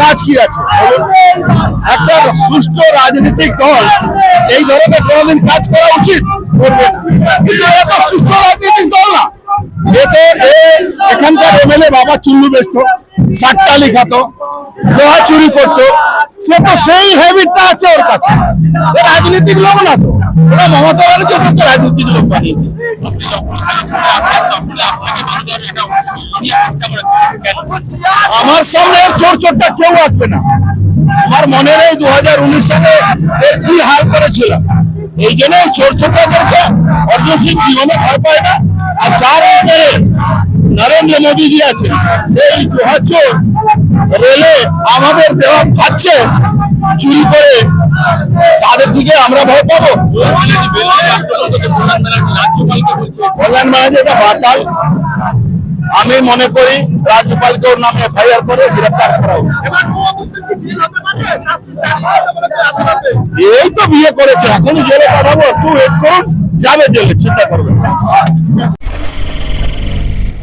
কাজ কি আছে? একটা সুস্থ রাজনৈতিক দল এই ধরনের কোনোদিন কাজ করা উচিত করবে কিন্তু সুস্থ রাজনৈতিক দল না। এখানকার এমএলএ বাবা চুল্লু বেচতো সাতটা লিখাতো, লোহা চুরি করতো, সে তো সেই হ্যাবিটটা আছে ওর কাছে। রাজনৈতিক লোক না তো, ওরা মমতা ব্যানার্জি ওদেরকে রাজনৈতিক লোক বানিয়ে আমার সামনে চোর চোরটা কেউ আসবে না। আমার মনে নেই দু হাজার উনিশ সালে এর কি হাল করেছিল এই জন্য চোর চোরটাদেরকে অর্জুন সিং জীবনে ভয় পায় না। আর যার নরেন্দ্র মোদীজি আছে সেই চোর রেলে আমাদের দেওয়া খাচ্ছে, চুরি করে তাদের থেকে আমরা ভয় পাবো। কল্যাণ ব্যানার্জি এটা বাতাল আমি মনে করি রাজ্যপালকে ওর নামে এফআইআর করে গ্রেপ্তার করা এই তো বিয়ে করেছে এখন জেলে পাঠাবো, একটু ওয়েট করুন, যাবে জেলে, চিন্তা করবেন না।